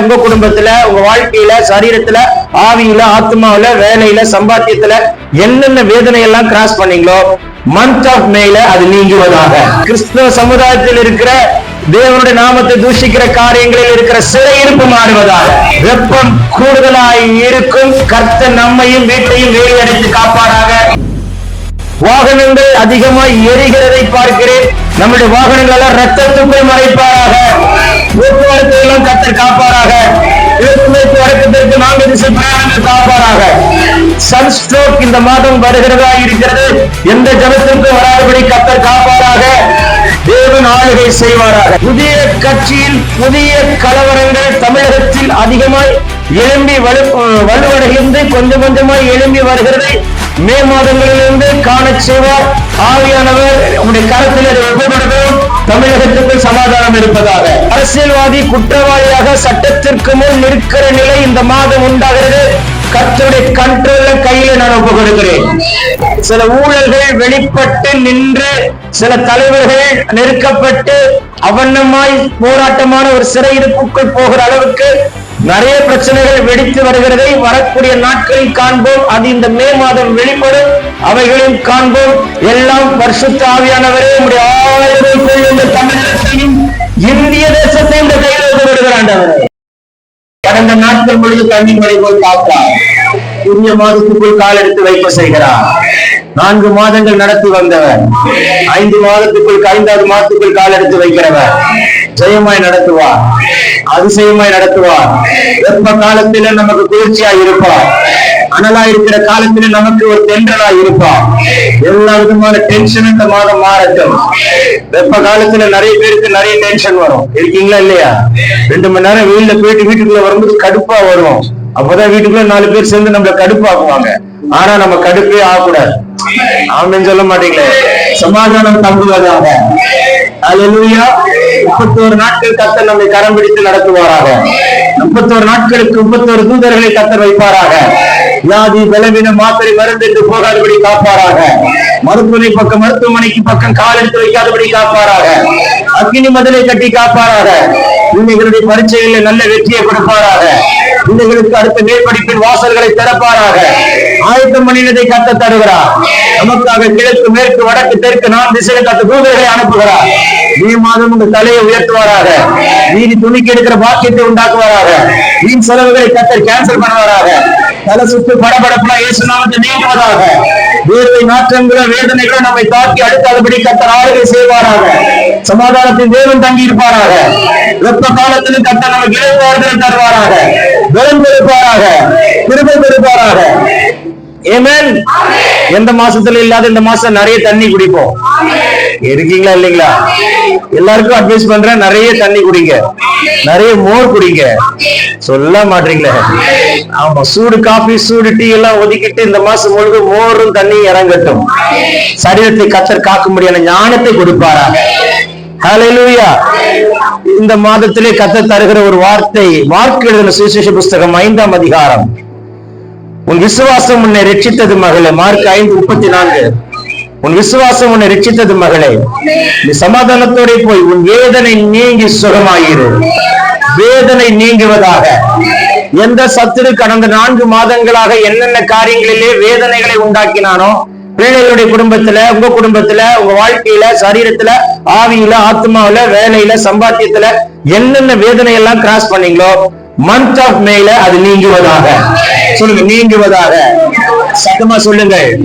உங்க குடும்பத்துல உங்க வாழ்க்கையில சரீரத்துல ஆவியில ஆத்மாவில வேலையில சம்பாத்தியத்துல என்னென்ன வேதனை எல்லாம் கிராஸ் பண்ணீங்களோ மந்த் ஆஃப் மேல அது நீங்குவதாக. கிறிஸ்தவ சமுதாயத்தில் இருக்கிற தேவனுடைய நாமத்தை தூஷிக்கிற காரியங்களில் இருக்கிற சிறையிருப்பு மாறுவதாக. வெப்பம் கூடுதலாய் இருக்கும். கர்த்த நம்மையும் வீட்டையும் வேலி அடைத்து காப்பாராக. வாகனங்கள் அதிகமாய் எரிகிறதை பார்க்கிறேன். நம்முடைய வாகனங்கள் எல்லாம் ரத்தத்துக்குள் மறைப்பாராக. போக்குவரத்து எல்லாம் கத்தர் காப்பாராக. வழக்கத்திற்கு நான்கு திசை பிரயாணங்கள் காப்பாராக. சன்ஸ்ட்ரோக் இந்த மாதம் வருகிறதா இருக்கிறது. எந்த ஜனத்திற்கும் வராதபடி கத்தர் காப்பாராக. தேவன் ஆளுகை செய்வாராக. புதிய கட்சியில் புதிய கலவரங்கள் தமிழகத்தில் அதிகமாய் எழும்பி வலு வலுவடைந்து கொஞ்சம் கொஞ்சமாய் எழும்பி வருகிறது. மே மாதங்களிலிருந்து காணச் செய்வோம் ஆவியானவர் உங்களுடைய கருத்தில் இதை ஒப்புக்கொடுக்கிறோம். தமிழகத்துக்கு சமாதானம் இருப்பதாக. அரசியல்வாதி குற்றவாளியாக சட்டத்திற்கு முன் நிற்கிற நிலை இந்த மாதம் உண்டாகிறது. கத்தருடைய கண்ட்ரோல கையில நான் ஒப்பு கொடுக்கிறேன் சில ஊழல்கள் வெளிப்பட்டு நின்று சில தலைவர்கள் நெருக்கப்பட்டு அவண்ணமாய் போராட்டமான ஒரு சிறையிருப்புக்குள் போகிற அளவுக்கு நிறைய பிரச்சனைகள் வெடித்து வருகிறதை. வரக்கூடிய நாட்களில் காண்போம். அது இந்த மே மாதம் வெளிப்படும். அவைகளையும் காண்போம். எல்லாம் வருஷத்து ஆவியானவரே உடைய ஆளுகைக்குள் இந்த தமிழகத்தையும் இந்திய தேசத்தையும் இந்த கையில் விடுகிறாண்டவரே கடந்த நாட்கள் முழுது கண்ணீர் மழை போல் காப்பார் புதிய மாதத்துக்குள் கால் எடுத்து வைக்க செய்கிறார். நான்கு மாதங்கள் நடத்தி வந்தவர். ஐந்து மாதத்துக்குள் ஐந்தாவது மாதத்துக்குள் கால் எடுத்து வைக்கிறவர். ஜெயமாய் நடத்துவார் அதிசயமாய் நடத்துவார். வெப்ப காலத்தில நமக்கு குளிர்ச்சியா இருப்பார். அனலா இருக்கிற காலத்தில நமக்கு ஒரு தென்றலா இருப்பார். எல்லா விதமான டென்ஷன் இந்த மாதம் மாறட்டும். வெப்ப காலத்துல நிறைய பேருக்கு நிறைய டென்ஷன் வரும். இருக்கீங்களா இல்லையா? ரெண்டு மணி நேரம் வெயில்ல போயிட்டு வீட்டுக்குள்ள வரும்போது கடுப்பா வரும். அப்பதான் வீட்டுக்குள்ள நாலு பேர் சேர்ந்து நம்மள கடுப்பாக்குவாங்க. ஆனா நம்ம கடுப்பே ஆகக்கூடாது. ஆமின்னு சொல்ல மாட்டீங்களே. சமாதானம் தங்குவதாக. அல்லேலூயா முப்பத்தோரு நாட்கள் கத்தர் நம்மை கரம் பிடித்து நடத்துவாராக. முப்பத்தோரு நாட்களுக்கு முப்பத்தோரு தூதர்களை கத்தர் வைப்பாராக. வியாதி பலவீனம் மாத்திரை மருந்து என்று போகாதபடி காப்பாராக. மருத்துவமனை பக்கம் மருத்துவமனைக்கு பக்கம் கால் எடுத்து வைக்காதபடி காப்பாராக. அக்னி மதிலை கட்டி காப்பாராக. பிள்ளைகளுடைய பரீட்சைகளில் நல்ல வெற்றியை கொடுப்பாராக. பிள்ளைகளுக்கு அடுத்த மேற்படிப்பின் வாசல்களை திறப்பாராக. ஆயத்தம் பண்ணினதை கத்த தருகிறார். நமக்காக கிழக்கு மேற்கு வடக்கு தெற்கு நான் திசையில் கத்த தூதர்களை அனுப்புகிறார். மே மாதம் உங்க தலையை உயர்த்துவாராக. நீதி துணிக்கு எடுக்கிற பாக்கியத்தை உண்டாக்குவாராக. மீன் செலவுகளை கத்தர் கேன்சல் பண்ணுவாராக. தலை சுத்து படபடப்புலாம் இயேசுநாமத்தை நீங்குவதாக வேர்வை நாற்றங்களோ வேதனைகளோ நம்மை தாக்கி அடுக்காதபடி கத்தர் ஆளுகை செய்வாராக. சமாதானத்தின் தேவன் தங்கி இருப்பாராக வெப்ப காலத்திலும் கத்தர் நமக்கு இளைவாறுதல் தருவாராக. பலம் கொடுப்பாராக. பெறுப்பாராக ஏமேன் எந்த மாசத்துல இல்லாத இந்த மாசம் நிறைய தண்ணி குடிப்போம். இருக்கீங்களா இல்லைங்களா? எல்லாருக்கும் அட்வைஸ் பண்றேன் நிறைய தண்ணி குடிங்க. நிறைய மோர் குடிங்க. சொல்ல மாட்டீங்களே. ஆமா சூடு காபி சூடு டீ எல்லாம் ஒதுக்கிட்டு இந்த மாசம் முழுக்க மோரும் தண்ணி இறங்கட்டும். சரீரத்தை கத்தர் காக்கும்படியான ஞானத்தை கொடுப்பாராக ஹalleluya இந்த மாதத்திலே கத்தர் தருகிற ஒரு வார்த்தை மார்க் எழுதின சுவிசேஷ புஸ்தகம் ஐந்தாம் அதிகாரம். உன் விசுவாசம் உன்னை ரட்சித்தது மகளே. மார்க் ஐந்து முப்பத்தி நான்கு உன் விசுவாசம் உன்னை ரட்சித்தது மகளே. நீ சமாதானத்தோட போய் உன் வேதனை நீங்கி சுகமாயிரு. வேதனை நீங்குவதாக. எந்த சத்துரு கடந்த நான்கு மாதங்களாக என்னென்ன காரியங்களிலே வேதனைகளை உண்டாக்கினானோ பிள்ளைகளுடைய குடும்பத்துல உங்க குடும்பத்துல உங்க வாழ்க்கையில சரீரத்துல ஆவியில ஆத்மாவில வேலையில சம்பாத்தியத்துல என்னென்ன வேதனை எல்லாம் கிராஸ் பண்ணீங்களோ மந்த் ஆஃப் மேல அது நீங்குவதாக. சொல்லுங்க நீங்குவதாக. சத்தமா சொல்லுங்கள்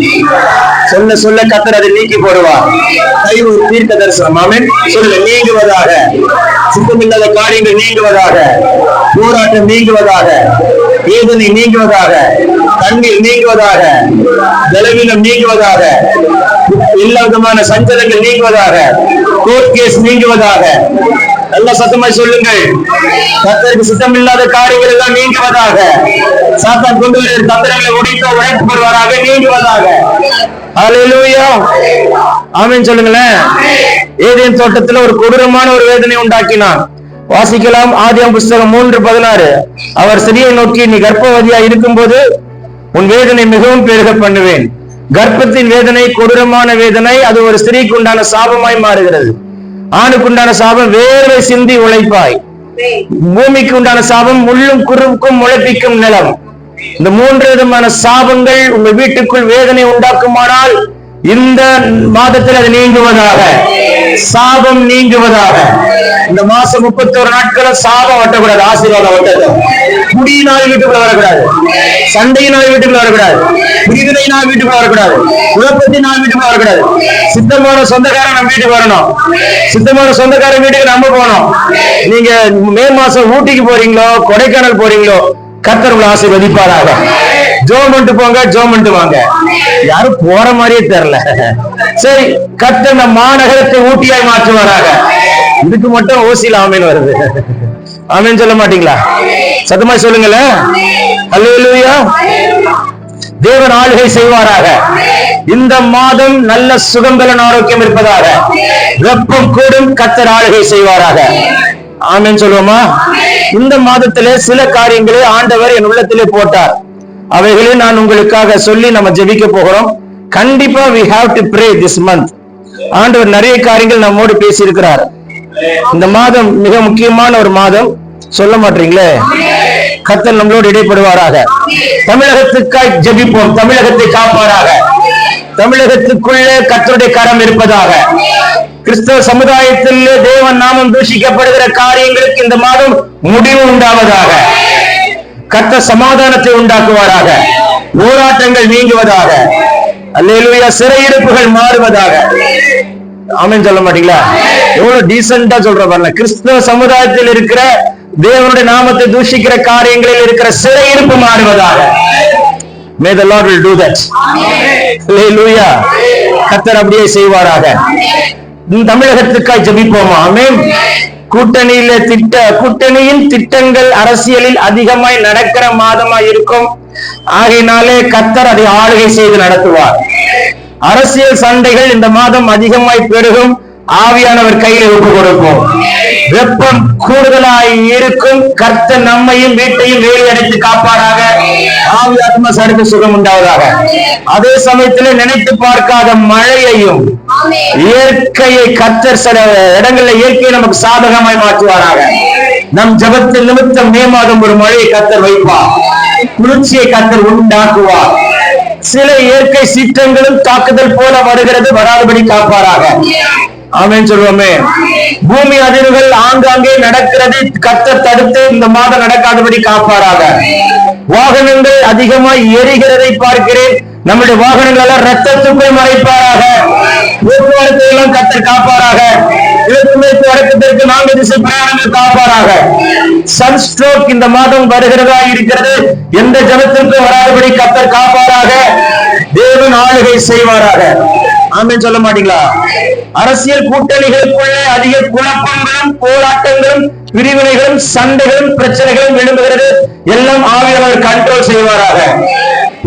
சொல்ல சொல்ல கத்தர் அதை நீக்கி போடுவார். கை ஒரு தீர்க்க தரிசனம். ஆமென். சொல்லுங்க நீங்குவதாக. சுத்தமில்லாத காரியங்கள் நீங்குவதாக. போராட்டம் நீங்குவதாக. வேதனை நீங்குவதாக. தண்ணீர் நீங்குவதாக. பலவீனம் நீங்குவதாக. எல்லா விதமான சஞ்சலங்கள் நீங்குவதாக. Court case நீங்குவதாக. நல்ல சத்தமாய் சொல்லுங்கள். கத்தருக்கு சுத்தமில்லாத காரியங்கள் எல்லாம் நீங்குவதாக. சாத்தான் கொண்டு வருகிற தந்திரங்களை உடைத்து உழைத்து பெறுவாராக நீங்குவதாக. ஹalleluya. ஆமீன் சொல்லுங்களேன். ஏதேன் தோட்டத்துல ஒரு கொடூரமான ஒரு வேதனை உண்டாக்கினான். வாசிக்கலாம் ஆதியம் புஸ்தகம் மூன்று பதினாறு. அவர் சிறியை நோக்கி நீ கர்ப்பவதியா இருக்கும்போது உன் வேதனை மிகவும் பெருக பண்ணுவேன். கர்ப்பத்தின் வேதனை கொடூரமான வேதனை அது ஒரு ஸ்திரீக்கு உண்டான சாபமாய் மாறுகிறது. ஆணுக்குண்டான சாபம் வேர்வை சிந்தி உழைப்பாய். பூமிக்கு உண்டான சாபம் முள்ளும் குறுக்கும் முளைப்பிக்கும் நிலம். இந்த மூன்று விதமான சாபங்கள் உங்க வீட்டுக்குள் வேதனை உண்டாக்குமானால் இந்த மாதத்தில் அது நீங்குவதாக. சாபம் நீங்குவதாக. இந்த மாசம் முப்பத்தோரு நாட்களும் சாபம் வட்டக்கூடாது ஆசீர்வாதம் வட்டது குடியினால் வீட்டுக்குள்ள வரக்கூடாது. சண்டையினால் வீட்டுக்குள்ள வரக்கூடாது. பிரிவினையினால் வீட்டுக்குள்ள வரக்கூடாது. குழப்பத்தினால் வீட்டுக்குள்ள வரக்கூடாது. சித்தமான சொந்தக்காரன் நம்ம வீட்டுக்கு வரணும். சித்தமான சொந்தக்காரன் வீட்டுக்கு நம்ம போகணும். நீங்க மே மாசம் ஊட்டிக்கு போறீங்களோ கொடைக்கானல் போறீங்களோ கர்த்தர் உங்களை ஆசீர்வதிப்பாராக. ஜோம் பண்ணிட்டு போங்க ஜோம் பண்ணிட்டு வாங்க. யாரும் போற மாதிரியே தெரியல. சரி கத்த இந்த மாநகரத்தை ஊட்டியாய் மாற்றுவாராக. இதுக்கு மட்டும் ஓசியில் ஆமைன்னு வருது. ஆமைன்னு சொல்ல மாட்டீங்களா? சத்தமா சொல்லுங்களேன் இல்லையா தேவன் ஆளுகை செய்வாராக. இந்த மாதம் நல்ல சுகம்பலன் ஆரோக்கியம் இருப்பதாக. வெப்பம் கூடும் கத்தர் ஆளுகை செய்வாராக. ஆமேன்னு சொல்லுவோமா? இந்த மாதத்திலே சில காரியங்களை ஆண்டவர் என் உள்ளத்திலே போட்டார். அவைகளை நான் உங்களுக்காக சொல்லி நம்ம ஜெபிக்க போகிறோம். கண்டிப்பா we have to pray this month ஆண்டவர் நிறைய காரியங்கள் நம்மோடு பேசியிருக்கிறார். இந்த மாதம் மிக முக்கியமான ஒரு மாதம். சொல்ல மாட்டீங்களே? கர்த்தர் நம்மளோடு இடைப்படுவாராக. தமிழகத்துக்காய் ஜெபிப்போம். தமிழகத்தை காப்பாராக. தமிழகத்துக்குள்ளே கத்தருடைய கரம் இருப்பதாக. கிறிஸ்தவ சமுதாயத்தில் தேவன் நாமம் தூஷிக்கப்படுகிற காரியங்களுக்கு இந்த மாதம் முடிவு உண்டாவதாக. கத்த சமாதானத்தை உண்டாக்குவாராக. போராட்டங்கள் நீங்குவதாக. அல்லேலூயா சிறையிருப்புகள் மாறுவதாக. ஆமே சொல்ல மாட்டீங்களா? எவ்வளவு டீசெண்டா சொல்ற பாருங்க. கிறிஸ்தவ சமுதாயத்தில் இருக்கிற தேவனுடைய நாமத்தை தூஷிக்கிற காரியங்களில் இருக்கிற சிறையிருப்பு மாறுவதாக. May the lord will do that ஹalleluya கர்த்தர் அப்படியே செய்வாராக. தமிழகத்துக்காய் ஜெபிப்போமா? ஆமென். கூட்டணியில திட்ட கூட்டணியின் திட்டங்கள் அரசியலில் அதிகமாய் நடக்கிற மாதமாய் இருக்கும். ஆகையினாலே கத்தர் அதை ஆளுகை செய்து நடத்துவார். அரசியல் சண்டைகள் இந்த மாதம் அதிகமாய் பெருகும். ஆவியானவர் கையில் ஒப்பு கொடுப்போம். வெப்பம் கூடுதலாய் இருக்கும். கர்த்த நம்மையும் வீட்டையும் வேலி அடைத்து காப்பாராக. ஆவியாத்ம ஆத்ம சுகம் உண்டாவதாக. அதே சமயத்தில் நினைத்து பார்க்காத மழையையும் இயற்கையை கர்த்தர் சில இடங்களில் இயற்கையை நமக்கு சாதகமாய் மாற்றுவாராக. நம் ஜபத்தில் நிமித்தம் மே மாதம் ஒரு மழையை கத்தர் வைப்பார். குளிர்ச்சியை கத்தர் உண்டாக்குவார். சில இயற்கை சீற்றங்களும் தாக்குதல் போல வருகிறது. வராதபடி காப்பாராக. ஆமென் சொல்லுவோமே. பூமி அதிர்வுகள் ஆங்காங்கே நடக்கிறது. கத்த தடுத்து இந்த மாதம் நடக்காதபடி காப்பாராக. வாகனங்கள் அதிகமாய் எரிகிறதை பார்க்கிறேன். நம்முடைய வாகனங்கள் எல்லாம் ரத்தத்துக்குள் மறைப்பாராக. போக்குவரத்து எல்லாம் கத்த காப்பாராக. கிழக்கு வடக்கத்திற்கு நான்கு திசை பிரயாணங்கள் காப்பாராக. சன்ஸ்ட்ரோக் இந்த மாதம் வருகிறதா இருக்கிறது. எந்த ஜனத்திற்கும் வராதபடி கத்தர் காப்பாராக. தேவன் ஆளுகை செய்வாராக. ஆமே சொல்ல மாட்டீங்களா? அரசியல் கூட்டணிகளுக்குள்ளே அதிக குழப்பங்களும் போராட்டங்களும் பிரிவினைகளும் சண்டைகளும் பிரச்சனைகளும் எழும்புகிறது. எல்லாம் ஆவியாளர் கண்ட்ரோல் செய்வாராக.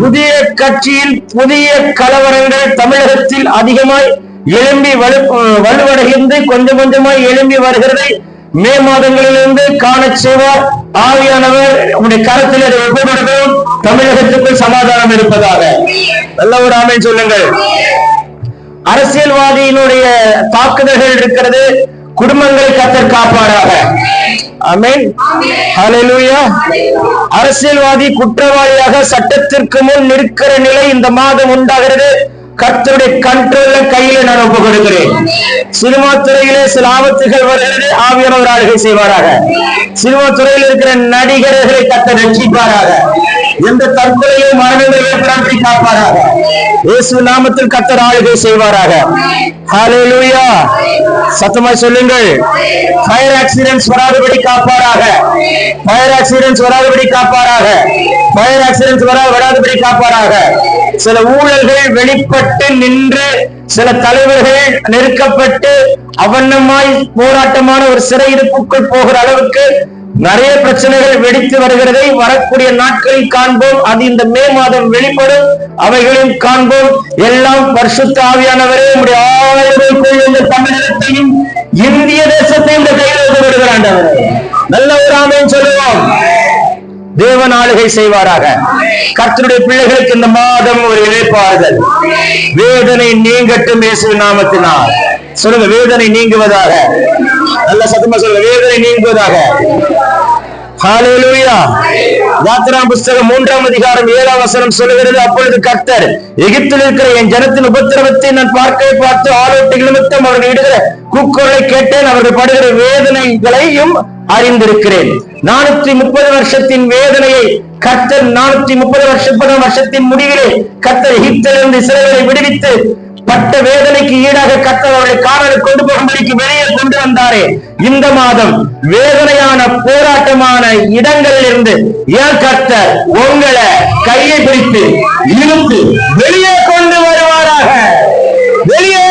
புதிய கட்சியில் புதிய கலவரங்கள் தமிழகத்தில் அதிகமாய் எழும்பி வலு வலுவடைந்து கொஞ்சம் கொஞ்சமாய் எழும்பி வருகிறது. மே மாதங்களிலிருந்து காண செய்வார் ஆவியானவர். உங்களுடைய கரத்தில் அதை ஒப்புக்கொடுக்கும் தமிழகத்துக்குள் சமாதானம் இருப்பதாக. நல்ல ஒரு ஆமை சொல்லுங்கள். அரசியல்வாதியினுடைய தாக்குதல்கள் இருக்கிறது. குடும்பங்களை கத்தர் காப்பாடாக அரசியல்வாதி குற்றவாளியாக சட்டத்திற்கு முன் நிற்கிற நிலை இந்த மாதம் உண்டாகிறது. கத்தருடைய கண்ட்ரோல்ல கையில நான் ஒப்பு கொடுக்கிறேன் சினிமா துறையிலே சில ஆபத்துகள் வருகிறது. ஆவியானவர் ஆளுகை செய்வாராக. சினிமா துறையில் இருக்கிற நடிகர்களை கத்தர் ரட்சிப்பாராக. எந்த தற்கொலையும் மரணங்கள் ஏற்படாமல் காப்பாராக இயேசு நாமத்தில் கத்தர் ஆளுகை செய்வாராக. ஹalleluya சத்தமாய் சொல்லுங்கள். ஃபயர் ஆக்சிடென்ட்ஸ் வராதபடி காப்பாராக ஃபயர் ஆக்சிடென்ட்ஸ் வராதபடி காப்பாராக ஃபயர் ஆக்சிடென்ட்ஸ் வரா வராதபடி காப்பாராக சில ஊழல்கள் வெளிப்பட்டு நின்று சில தலைவர்கள் நெருக்கப்பட்டு அவண்ணமாய் போராட்டமான ஒரு சிறையிருப்புக்குள் போகிற அளவுக்கு நிறைய பிரச்சனைகள் வெடித்து வருகிறதை வரக்கூடிய நாட்களில் காண்போம். அது இந்த மே மாதம் வெளிப்படும். அவைகளையும் காண்போம். எல்லாம் பரிசுத்த ஆவியானவரே நம்முடைய ஆளுமைக்குள் இந்த தமிழகத்தையும் இந்திய தேசத்தையும் இந்த கையில் விடுகிறாண்டவரே நல்ல ஒரு ஆமையும் சொல்லுவோம். தேவன் ஆளுகை செய்வாராக. கர்த்தருடைய பிள்ளைகளுக்கு இந்த மாதம் ஒரு இழைப்பார்கள் வேதனை நீங்கட்டும் இயேசு நாமத்தினால். சொல்லுங்க வேதனை நீங்குவதாக. நல்ல சத்தமா சொல்லுங்க வேதனை நீங்குவதாக. ஹalleluya. புஸ்தகம் மூன்றாம் அதிகாரம் ஏழாம் வசனம் சொல்லுகிறது அப்பொழுது கர்த்தர் எகிப்தில் இருக்கிற என் ஜனத்தின் உபத்திரவத்தை நான் பார்க்க பார்த்து ஆலோட்டை நிமித்தம் அவர்கள் இடுகிற கூக்குரலை கேட்டேன். அவர்கள் படுகிற வேதனைகளையும் அறிந்திருக்கிறேன். நானூற்றி முப்பது வருஷத்தின் வேதனையை கர்த்தர் நானூற்றி முப்பது வருஷம் வருஷத்தின் முடிவிலே கர்த்தர் எகிப்திலிருந்து இஸ்ரவேலை விடுவித்து பட்ட வேதனைக்கு ஈடாக கர்த்தர் அவர்களை காவலுக்கு கொண்டு போகும்படிக்கு வெளியே கொண்டு வந்தாரே. இந்த மாதம் வேதனையான போராட்டமான இடங்களில் இருந்து ஏன் கர்த்தர் உங்களை கையை பிடித்து இழுத்து வெளியே கொண்டு வருவாராக? வெளியே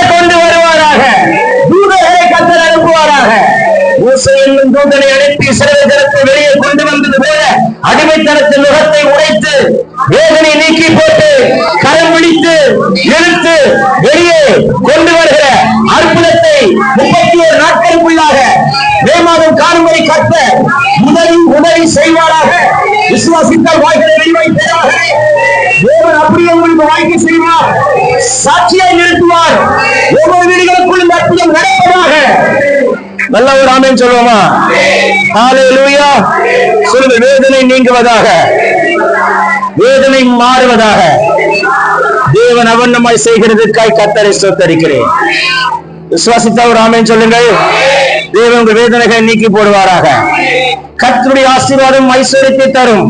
மூசை என்னும் தூதனை அனுப்பி இஸ்ரவேல் வெளியே கொண்டு வந்தது போல அடிமைத்தனத்தின் முகத்தை உடைத்து வேதனை நீக்கி போட்டு கரம் பிடித்து இழுத்து வெளியே கொண்டு வருகிற அற்புதத்தை முப்பத்தி ஒரு நாட்களுக்குள்ளாக மே மாதம் காணும்படி கத்த உதவி உதவி செய்வாராக. விசுவாசித்தால் வாய்களை வெளிவைத்தாராக தேவன் அப்படியே உங்களுக்கு வாய்க்கு செய்வார். சாட்சியை நிறுத்துவார். ஒவ்வொரு வீடுகளுக்குள் இந்த அற்புதம் நடப்பதாக. நல்ல ஒரு ஆமேன் சொல்லுவோமா? ஹalleluya. சொல்லுங்க வேதனை நீங்குவதாக. வேதனை மாறுவதாக. தேவன் அவண்ணமாய் செய்கிறதுக்காய் கத்தரை சொத்தரிக்கிறேன் விசுவாசித்தா ஒரு ஆமேன் சொல்லுங்கள். தேவன் உங்கள் வேதனைகளை நீக்கி போடுவாராக. கர்த்தருடைய ஆசீர்வாதம் ஐஸ்வர்யத்தை தரும்.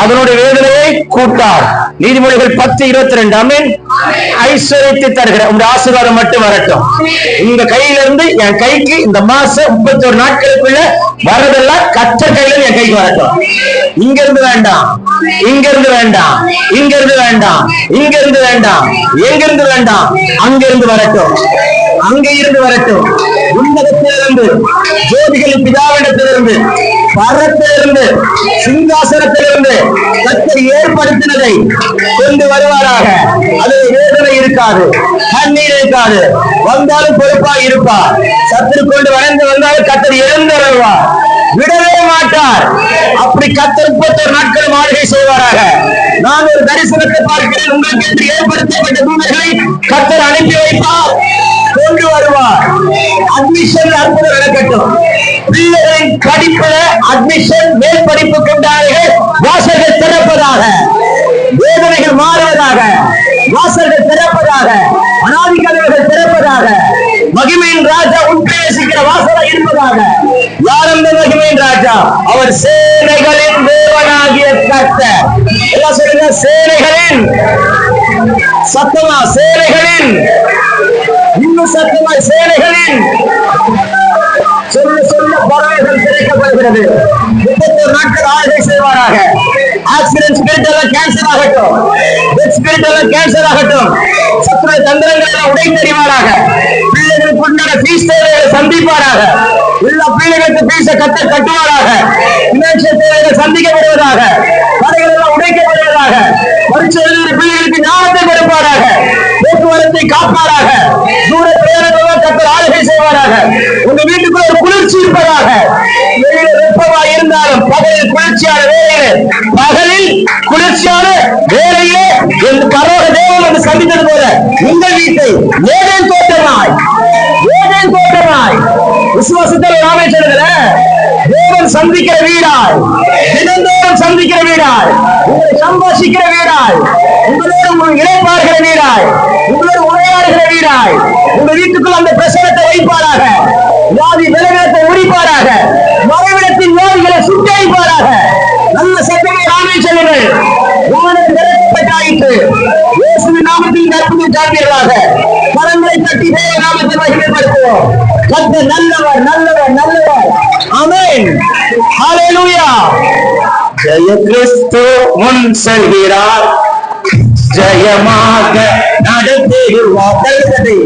அதனுடைய வேதனையை கூட்டார். நீதிமொழிகள் பத்து இருபத்தி ரெண்டு அமீன் ஐஸ்வர்யத்தை தருகிற உங்க ஆசீர்வாதம் மட்டும் வரட்டும். உங்க கையில இருந்து என் கைக்கு இந்த மாசம் முப்பத்தி ஒரு நாட்களுக்குள்ள வர்றதெல்லாம் கச்ச கையில என் கைக்கு வரட்டும். இங்க இருந்து வேண்டாம். இங்க இருந்து வேண்டாம். இங்க இருந்து வேண்டாம். இங்க இருந்து வேண்டாம். எங்க இருந்து வேண்டாம் அங்க இருந்து வரட்டும். அங்கே இருந்து வரட்டும். உன்னதத்திலிருந்து ஜோதிகளின் பிதாவிடத்திலிருந்து பரத்திலிருந்து சிங்காசனத்திலிருந்து கத்தர் ஏற்படுத்தினதை கொண்டு வருவாராக. அது வேதனை இருக்காது கண்ணீர் இருக்காது. வந்தாலும் பொறுப்பா இருப்பார் சத்துரு கொண்டு வளர்ந்து வந்தாலும் கத்தர் எழுந்தருவார் விடவே மாட்டார். அப்படி கத்த முப்பத்தோரு நாட்கள் மாளிகை செய்வாராக. நான் ஒரு தரிசனத்தை பார்க்கிறேன். உங்களுக்கு என்று ஏற்படுத்தப்பட்ட தூதர்களை கத்தர் அனுப்பி வைப்பார். கொண்டு வருவார். அட்மிஷன் அற்புதம் நடக்கட்டும் பிள்ளைகளின் படிப்புல அட்மிஷன் மேல் படிப்பு கொண்டார்கள் வாசல்கள் திறப்பதாக வேதனைகள் மாறுவதாக வாசல்கள் திறப்பதாக அனாதி திறப்பதாக மகிமையின் ராஜா உட்பிரவேசிக்கிற வாசலா இருப்பதாக யார் அந்த மகிமையின் ராஜா அவர் சேனைகளின் தேவனாகிய கர்த்தர் எல்லாம் சொல்லுங்க சேனைகளின் சத்தமா சேனைகளின் இன்னும் சத்தமாய் சேனைகளின் சொல்ல சொல்ல பறவைகள் திரைக்கப்படுகிறது முப்பத்தொரு நாட்கள் ஆளுகை செய்வாராக ஆக்சிடென்ட் ஸ்பிரிட் எல்லாம் கேன்சர் ஆகட்டும். டெத் ஸ்பிரிட் எல்லாம் கேன்சர் ஆகட்டும். சத்துர தந்திரங்கள் எல்லாம் தெரிவாராக. பிள்ளைகளுக்கு உண்டான ஃபீஸ் தேவைகளை சந்திப்பாராக. எல்லா பிள்ளைகளுக்கு ஃபீஸை கட்ட கட்டுவாராக. பினான்சியல் தேவைகள் சந்திக்கப்படுவதாக கடைகள் எல்லாம் உடைக்கப்படுவதாக பரிசு எழுதுகிற பிள்ளைகளுக்கு ஞானத்தை கொடுப்பாராக. போக்குவரத்தை காப்பாராக. தூர பிரயாணங்களை கத்தர் ஆளுகை செய்வாராக. உங்க வீட்டுக்குள்ள ஒரு குளிர்ச்சி இருப்பதாக. குளிர்ச்சியான வேலையிலே. பகலில் குளிர்ச்சியான வேலையிலே என்று பரவ தேவன் வந்து சந்தித்தது போல உங்கள் வீட்டை ஏதேன் தோட்டமாய் ஏதேன் தோட்டமாய் விசுவாசத்தில் ராமேஸ்வரத்துல தேவன் சந்திக்கிற வீடாய் தினந்தோறும் சந்திக்கிற வீடாய் உங்களை சம்பாஷிக்கிற வீடாய் உங்களோடு உங்கள் இணைப்பார்கிற வீடாய் உங்களோடு உரையாடுகிற வீடாய் உங்க வீட்டுக்குள் அந்த பிரசனத்தை வைப்பாராக வியாதி விலகத்தை உரிப்பாராக சுட்டரிப்பாராக நல்ல சத்தமே ராமேஸ்வரர்கள் வானம் திறக்கப்பட்டாயிற்று இயேசுவின் நாமத்தில் கற்பனை காப்பீர்களாக கரங்களை தட்டி தேவ நாமத்தை மகிமைப்படுத்துவோம் கத்த நல்லவர் நல்லவர் நல்லவர் ஆமென் ஹalleluya ஜெய கிறிஸ்து முன் செல்கிறார் ஜெயமாக நடத்திடுவார் தரிசனை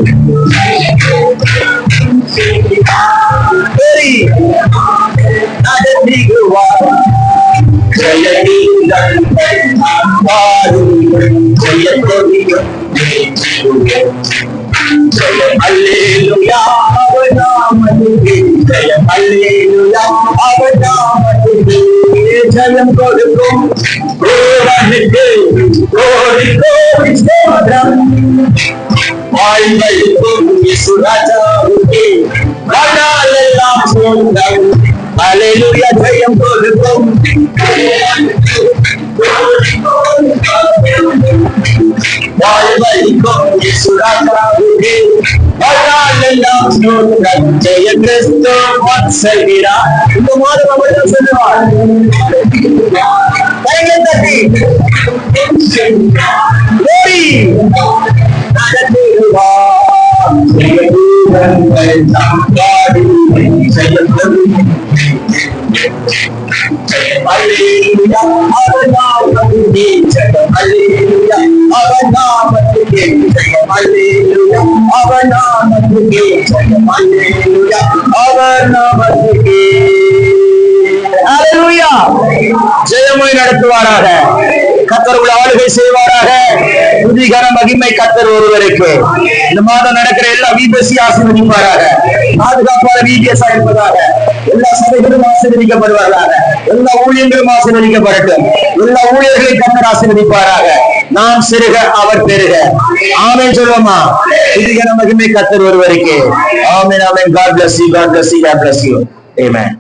சரி நடத்திடுவார் ஜெயகீதம் பாடுங்கள் ஜெயத்தொழியும் ஜெயம் அல்லேலுயா அவர் நாமத்துக்கு ஜெயம் அல்லேலுயா அவர் நாமத்துக்கு ஜெயம் கொடுக்கும் தேவனுக்கு கோடி கோடி ஸ்தோத்திரம் வாழ்வழிக்கும் இசுராஜாவுக்கு வாழ்நாளெல்லாம் சொந்தம் Aleluya, జయంతో జయ క్రిస్తు వత్సగిరా కుమారు పరిగెత్తండి ஜெய கிறிஸ்து சொல்கிறார் இந்த ஜெயமொழி நடத்துவாராக. கத்தர் உள்ள ஆளுகை செய்வாராக. புதிகர மகிமை கத்தர் ஒருவருக்கு. இந்த மாதம் நடக்கிற எல்லா விபிஎஸ்சி ஆசீர்வதிப்பாராக பாதுகாப்பான விபிஎஸ் இருப்பதாக. எல்லா சபைகளும் ஆசீர்வதிக்கப்படுவார்களாக. எல்லா ஊழியர்களும் ஆசீர்வதிக்கப்படட்டும். எல்லா ஊழியர்களையும் கத்தர் ஆசீர்வதிப்பாராக. நாம் சிறுக அவர் பெருக. ஆமென் சொல்லுவோமா? துதிகர மகிமை கத்தர் ஒருவருக்கு. Amen amen. God bless you God bless you God bless you amen.